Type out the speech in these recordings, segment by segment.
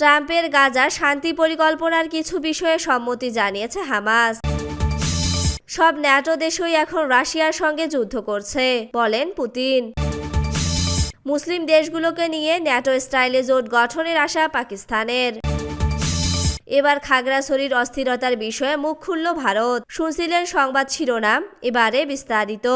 ট্রাম্পের গাজা শান্তি পরিকল্পনার কিছু বিষয়ে সম্মতি জানিয়েছে হামাস। সব ন্যাটো দেশই এখন রাশিয়ার সঙ্গে যুদ্ধ করছে, বলেন পুতিন। মুসলিম দেশগুলোকে নিয়ে ন্যাটো স্টাইলে জোট গঠনের আশা পাকিস্তানের। এবার খাগড়াছড়ির অস্থিরতার বিষয়ে মুখ খুলল ভারত। শুনছিলেন সংবাদ শিরোনাম, এবারে বিস্তারিত।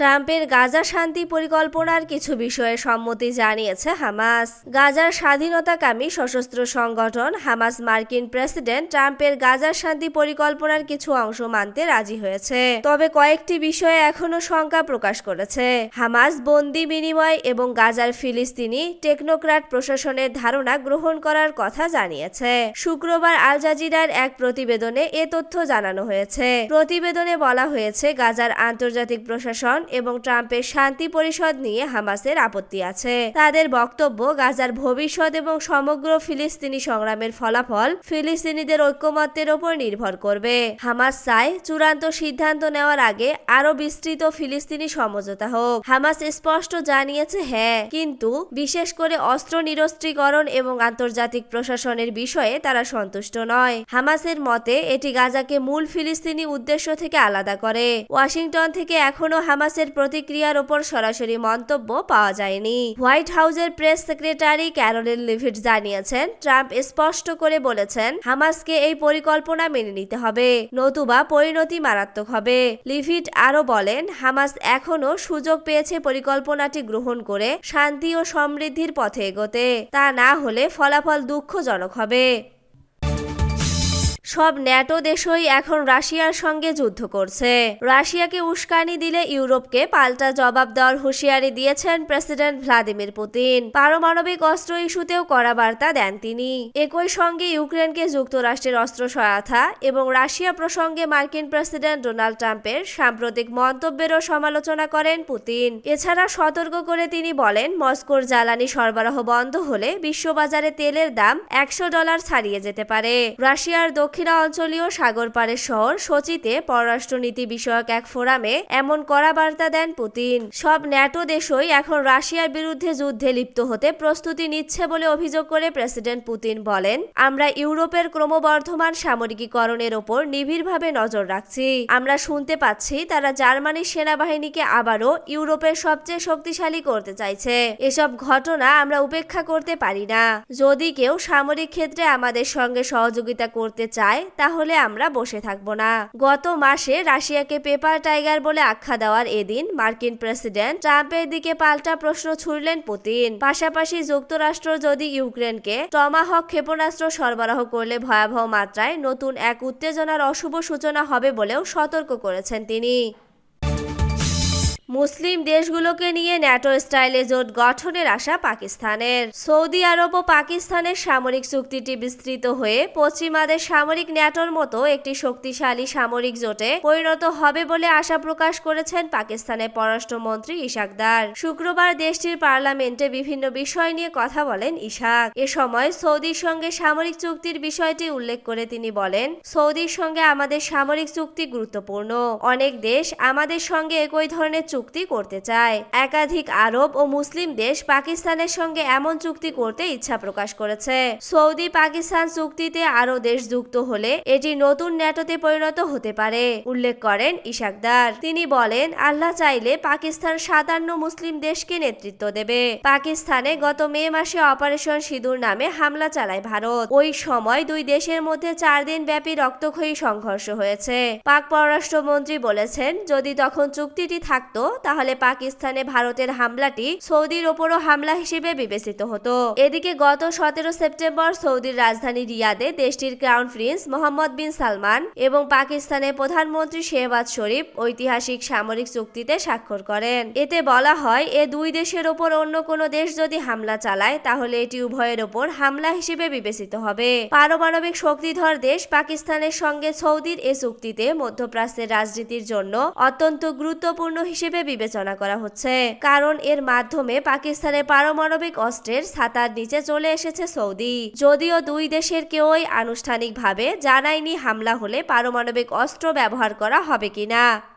ট্রাম্পের গাজা শান্তি পরিকল্পনার কিছু বিষয়ে সম্মতি জানিয়েছে হামাস। গাজার স্বাধীনতাকামী সশস্ত্র সংগঠন হামাস মার্কিন প্রেসিডেন্ট ট্রাম্পের গাজার শান্তি পরিকল্পনার কিছু অংশ মানতে রাজি হয়েছে। তবে কয়েকটি বিষয়ে এখনও শঙ্কা প্রকাশ করেছে। হামাস বন্দি বিনিময় এবং গাজার ফিলিস্তিনি টেকনোক্রাট প্রশাসনের ধারণা গ্রহণ করার কথা জানিয়েছে। শুক্রবার আল জাজিরার এক প্রতিবেদনে এ তথ্য জানানো হয়েছে। প্রতিবেদনে বলা হয়েছে, গাজার আন্তর্জাতিক প্রশাসন এবং ট্রাম্পের শান্তি পরিষদ নিয়ে হামাসের আপত্তি আছে। তাদের বক্তব্য, গাজার ভবিষ্যৎ এবং সমগ্র ফিলিস্তিনি সংগ্রামের ফলাফল ফিলিস্তিনিদের ঐক্যমত্যের ওপর নির্ভর করবে। হামাস চায় চূড়ান্ত সিদ্ধান্ত নেওয়ার আগে আরও বিস্তৃত ফিলিস্তিনি সমঝোতা হোক। হামাস স্পষ্ট জানিয়েছে হ্যাঁ কিন্তু বিশেষ করে অস্ত্র নিরস্ত্রীকরণ এবং আন্তর্জাতিক প্রশাসনের বিষয়ে তারা সন্তুষ্ট নয়। হামাসের মতে, এটি গাজাকে মূল ফিলিস্তিনি উদ্দেশ্য থেকে আলাদা করে। ওয়াশিংটন থেকে এখনও হামাসের প্রতিক্রিয়ার ওপর সরাসরি মন্তব্য পাওয়া যায়নি। হোয়াইট হাউসের প্রেস সেক্রেটারি ক্যারোলিন লিভিট জানিয়েছেন, ট্রাম্প স্পষ্ট করে বলেছেন, হামাসকে এই পরিকল্পনা মেনে নিতে হবে, নতুবা পরিণতি মারাত্মক হবে। লিভিট আরও বলেন, হামাস এখনও সুযোগ পেয়েছে পরিকল্পনাটি গ্রহণ করে শান্তি ও সমৃদ্ধির পথে এগোতে। তা না হলে ফলাফল দুঃখজনক হবে। সব ন্যাটো দেশই এখন রাশিয়ার সঙ্গে যুদ্ধ করছে। রাশিয়াকে উস্কানি দিলে ইউরোপকে পাল্টা জবাব দেওয়ার হুঁশিয়ারি দিয়েছেন প্রেসিডেন্ট ভ্লাদিমির পুতিন। পারমাণবিক অস্ত্র ইস্যুতেও কড়া বার্তা দেন তিনি। একই সঙ্গে ইউক্রেনকে যুক্তরাষ্ট্রের অস্ত্র সহায়তা এবং রাশিয়া প্রসঙ্গে মার্কিন প্রেসিডেন্ট ডোনাল্ড ট্রাম্পের সাম্প্রতিক মন্তব্যেরও সমালোচনা করেন পুতিন। এছাড়া সতর্ক করে তিনি বলেন, মস্কোর জ্বালানি সরবরাহ বন্ধ হলে বিশ্ববাজারে তেলের দাম একশো ডলার ছাড়িয়ে যেতে পারে। রাশিয়ার দক্ষিণ দক্ষিণাঞ্চলীয় সাগর পাড়ের শহর সোচিতে পররাষ্ট্রনীতি বিষয়ক এক ফোরামে এমন কড়া বার্তা দেন পুতিন। সব ন্যাটো দেশই এখন রাশিয়ার বিরুদ্ধে যুদ্ধে লিপ্ত হতে প্রস্তুতি নিচ্ছে বলে অভিযোগ করে প্রেসিডেন্ট পুতিন বলেন, আমরা ইউরোপের ক্রমবর্ধমান সামরিকীকরণের ওপর নিবিড়ভাবে নজর রাখছি। আমরা শুনতে পাচ্ছি তারা জার্মানির সেনাবাহিনীকে আবারও ইউরোপের সবচেয়ে শক্তিশালী করতে চাইছে। এসব ঘটনা আমরা উপেক্ষা করতে পারি না। যদি কেউ সামরিক ক্ষেত্রে আমাদের সঙ্গে সহযোগিতা করতে চায় চায় তাহলে আমরা বসে থাকব না। গত মাসে রাশিয়াকে পেপার টাইগার বলে আখ্যা দেওয়ার এদিন মার্কিন প্রেসিডেন্ট ট্রাম্পের দিকে পাল্টা প্রশ্ন ছুড়লেন পুতিন। পাশাপাশি যুক্তরাষ্ট্র যদি ইউক্রেনকে টমাহক ক্ষেপণাস্ত্র সরবরাহ করলে ভয়াবহ মাত্রায় নতুন এক উত্তেজনার অশুভ সূচনা হবে বলেও সতর্ক করেছেন তিনি। মুসলিম দেশগুলোকে নিয়ে ন্যাটো স্টাইলে জোট গঠনের আশা পাকিস্তানের। সৌদি আরব ও পাকিস্তানের সামরিক চুক্তিটি বিস্তৃত হয়ে পশ্চিমাদের সামরিক ন্যাটোর মতো একটি শক্তিশালী সামরিক জোটে পরিণত হবে বলে আশা প্রকাশ করেছেন পাকিস্তানের পররাষ্ট্রমন্ত্রী ইশাকদার শুক্রবার দেশটির পার্লামেন্টে বিভিন্ন বিষয় নিয়ে কথা বলেন ইশাক। এ সময় সৌদির সঙ্গে সামরিক চুক্তির বিষয়টি উল্লেখ করে তিনি বলেন, সৌদির সঙ্গে আমাদের সামরিক চুক্তি গুরুত্বপূর্ণ। অনেক দেশ আমাদের সঙ্গে একই ধরনের চুক্তি করতে চায়। একাধিক আরব ও মুসলিম দেশ পাকিস্তানের সঙ্গে এমন চুক্তি করতে ইচ্ছা প্রকাশ করেছে। সৌদি পাকিস্তান চুক্তিতে আরও দেশ যুক্ত হলে এটি নতুন ন্যাটোতে পরিণত হতে পারে, উল্লেখ করেন ইশাকদার। তিনি বলেন, আল্লাহ চাইলে পাকিস্তান সাতান্ন মুসলিম দেশকে নেতৃত্ব দেবে। পাকিস্তানে গত মে মাসে অপারেশন সিঁদুর নামে হামলা চালায় ভারত। ওই সময় দুই দেশের মধ্যে চার দিন ব্যাপী রক্তক্ষয়ী সংঘর্ষ হয়েছে। পাক পররাষ্ট্রমন্ত্রী বলেছেন, যদি তখন চুক্তিটি থাকতো তাহলে পাকিস্তানে ভারতের হামলাটি সৌদির ওপরও হামলা হিসেবে বিবেচিত হতো। এদিকে গত সতেরো সেপ্টেম্বর সৌদির রাজধানী রিয়াদে দেশটির crown prince Mohammed bin Salman এবং পাকিস্তানের প্রধানমন্ত্রী শেহবাজ শরীফ ঐতিহাসিক সামরিক চুক্তিতে স্বাক্ষর করেন। এতে বলা হয়, এ দুই দেশের ওপর অন্য কোনো দেশ যদি হামলা চালায়, তাহলে এটি উভয়ের ওপর হামলা হিসেবে বিবেচিত হবে। পারমাণবিক শক্তিধর দেশ পাকিস্তানের সঙ্গে সৌদির এ চুক্তিতে মধ্যপ্রাচ্যের রাজনীতির জন্য অত্যন্ত গুরুত্বপূর্ণ হিসেবে বিবেচনা করা হচ্ছে। কারণ এর মাধ্যমে পাকিস্তানের পারমাণবিক অস্ত্রের ছাতার নিচে চলে এসেছে সৌদি। যদিও দুই দেশের কেউই আনুষ্ঠানিকভাবে জানায়নি হামলা হলে পারমাণবিক অস্ত্র ব্যবহার করা হবে কিনা।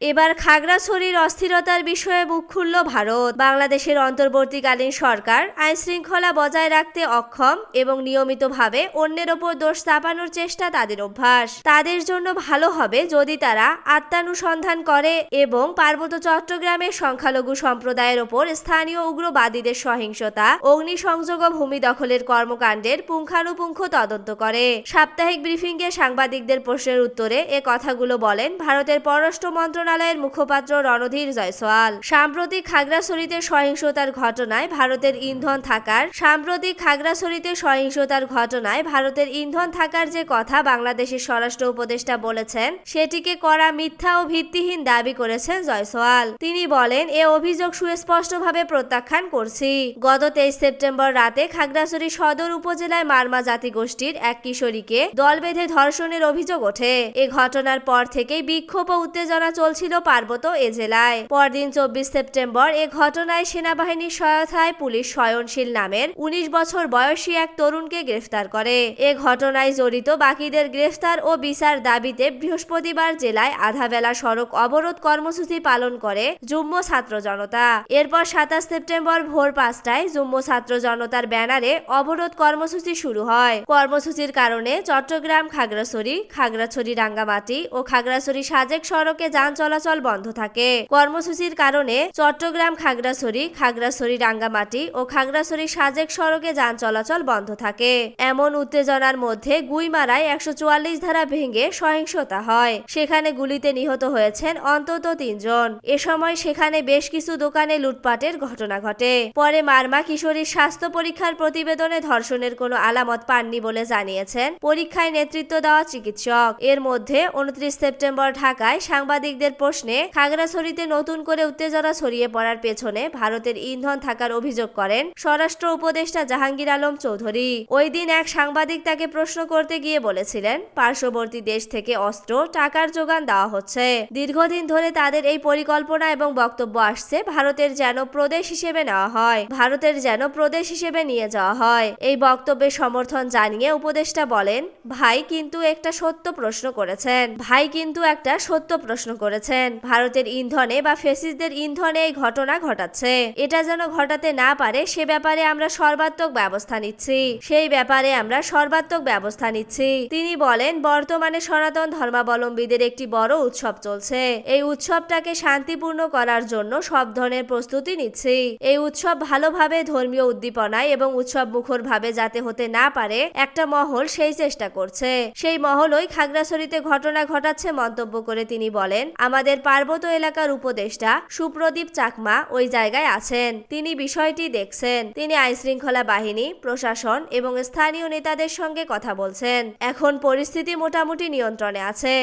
এবার খাগড়াছড়ির অস্থিরতার বিষয়ে মুখ খুলল ভারত। বাংলাদেশের অন্তর্বর্তীকালীন সরকার আইন শৃঙ্খলা বজায় রাখতে অক্ষম এবং নিয়মিতভাবে অন্যের ওপর দোষ চাপানোর চেষ্টা তাদের অভ্যাস। তাদের জন্য ভালো হবে যদি তারা আত্মানুসন্ধান করে এবং পার্বত্য চট্টগ্রামের সংখ্যালঘু সম্প্রদায়ের ওপর স্থানীয় উগ্রবাদীদের সহিংসতা, অগ্নিসংযোগ ও ভূমি দখলের কর্মকাণ্ডের পুঙ্খানুপুঙ্খ তদন্ত করে। সাপ্তাহিক ব্রিফিংয়ে সাংবাদিকদের প্রশ্নের উত্তরে এ কথাগুলো বলেন ভারতের পররাষ্ট্র মন্ত্রণালয়ের মুখপাত্র রণধীর জয়সওয়াল। সাম্প্রতিক খাগড়াছড়িতে সহিংসতার ঘটনায় ভারতের ইন্ধন থাকার সাম্প্রতিক খাগড়াছড়িতে সহিংসতার ঘটনায় ভারতের ইন্ধন থাকার যে কথা বাংলাদেশের স্বরাষ্ট্র উপদেষ্টা বলেছেন, সেটিকে করা মিথ্যা ও ভিত্তিহীন দাবি করেছেন জয়সওয়াল। তিনি বলেন, এ অভিযোগ সুস্পষ্টভাবে প্রত্যাখ্যান করছি। গত তেইশ সেপ্টেম্বর রাতে খাগড়াছড়ি সদর উপজেলায় মারমা জাতিগোষ্ঠীর এক কিশোরীকে দল বেঁধে ধর্ষণের অভিযোগ ওঠে। এ ঘটনার পর থেকেই বিক্ষোভ ও উত্তেজনা চলছিল পার্বত্য এ জেলায়। পরদিন চব্বিশ সেপ্টেম্বর এ ঘটনায় সেনাবাহিনীর সহায়তায় পুলিশ সয়নশীল নামের উনিশ বছর বয়সী এক তরুণকে গ্রেফতার করে। এ ঘটনায় জড়িত বাকিদের গ্রেফতার ও বিচার দাবিতে বৃহস্পতিবার জেলায় আধাবেলা সড়ক অবরোধ কর্মসূচি পালন করে যুগ্ম ছাত্র জনতা। এরপর সাতাশ সেপ্টেম্বর ভোর পাঁচটায় যুগ্ম ছাত্র জনতার ব্যানারে অবরোধ কর্মসূচি শুরু হয়। কর্মসূচির কারণে চট্টগ্রাম, খাগড়াছড়ি খাগড়াছড়ি রাঙ্গামাটি ও খাগড়াছড়ি সাজেক সড়কে যান চলাচল বন্ধ থাকে। কর্মসূচির কারণে চট্টগ্রাম খাগড়াছড়ি খাগড়াছড়ি রাঙ্গামাটি ও খাগড়াছড়ি সাজেক সড়কে যান চলাচল বন্ধ থাকে। এমন উত্তেজনার মধ্যে গুইমারায় একশো চুয়াল্লিশ ধারা ভেঙে সহিংসতা হয়। সেখানে গুলিতে নিহত হয়েছেন অন্তত তিনজন। এ সময় সেখানে বেশ কিছু দোকানে লুটপাটের ঘটনা ঘটে। পরে মারমা কিশোরীর স্বাস্থ্য পরীক্ষার প্রতিবেদনে ধর্ষণের কোনো আলামত পাননি বলে জানিয়েছেন পরীক্ষায় নেতৃত্ব দেওয়া চিকিৎসক। এর মধ্যে উনত্রিশ সেপ্টেম্বর ঢাকায় সাংবাদিকদের প্রশ্নে খাগড়াছড়িতে নতুন করে উত্তেজনা ছড়িয়ে পড়ার পেছনে ভারতের ইন্ধন থাকার অভিযোগ করেন স্বরাষ্ট্র উপদেষ্টা জাহাঙ্গীর আলম চৌধুরী। ওই দিন এক সাংবাদিক তাকে প্রশ্ন করতে গিয়ে বলেছিলেন, পার্শ্ববর্তী দেশ থেকে অস্ত্র, টাকার যোগান দেওয়া হচ্ছে। দীর্ঘদিন ধরে তাদের এই পরিকল্পনা এবং বক্তব্য আসছে ভারতের যেন প্রদেশ হিসেবে নেওয়া হয়, ভারতের যেন প্রদেশ হিসেবে নিয়ে যাওয়া হয়। এই বক্তব্যের সমর্থন জানিয়ে উপদেষ্টা বলেন, ভাই কিন্তু একটা সত্য প্রশ্ন করেছেন। ভাই কিন্তু একটা সত্য প্রশ্ন করেছেন। ভারতের ইন্ধনে বা ফেসিসদের ইন্ধনে এই ঘটনা ঘটাচ্ছে। এটা যেন ঘটাতে না পারে, সে ব্যাপারে আমরা সর্বাত্মক ব্যবস্থা নিচ্ছি। সেই ব্যাপারে আমরা সর্বাত্মক ব্যবস্থা নিচ্ছি। তিনি বলেন, বর্তমানে সনাতন ধর্মাবলম্বীদের একটি বড় উৎসব চলছে। এই উৎসবটাকে শান্তিপূর্ণ করার জন্য সব ধরনের প্রস্তুতি নিচ্ছি। এই উৎসব ভালোভাবে ধর্মীয় উদ্দীপনায় এবং উৎসব মুখর ভাবে যাতে হতে না পারে, একটা মহল সেই চেষ্টা করছে। সেই মহলই খাগড়াছড়িতে ঘটনা ঘটাচ্ছে মন্তব্য করে তিনি বলেন আমাদের পার্বত্য এলাকার উপদেষ্টা সুপ্রদীপ চাকমা ওই জায়গায় আছেন। তিনি বিষয়টি দেখছেন। তিনি আইনশৃঙ্খলা বাহিনী, প্রশাসন এবং স্থানীয় নেতাদের সঙ্গে কথা বলছেন। এখন পরিস্থিতি মোটামুটি নিয়ন্ত্রণে আছে।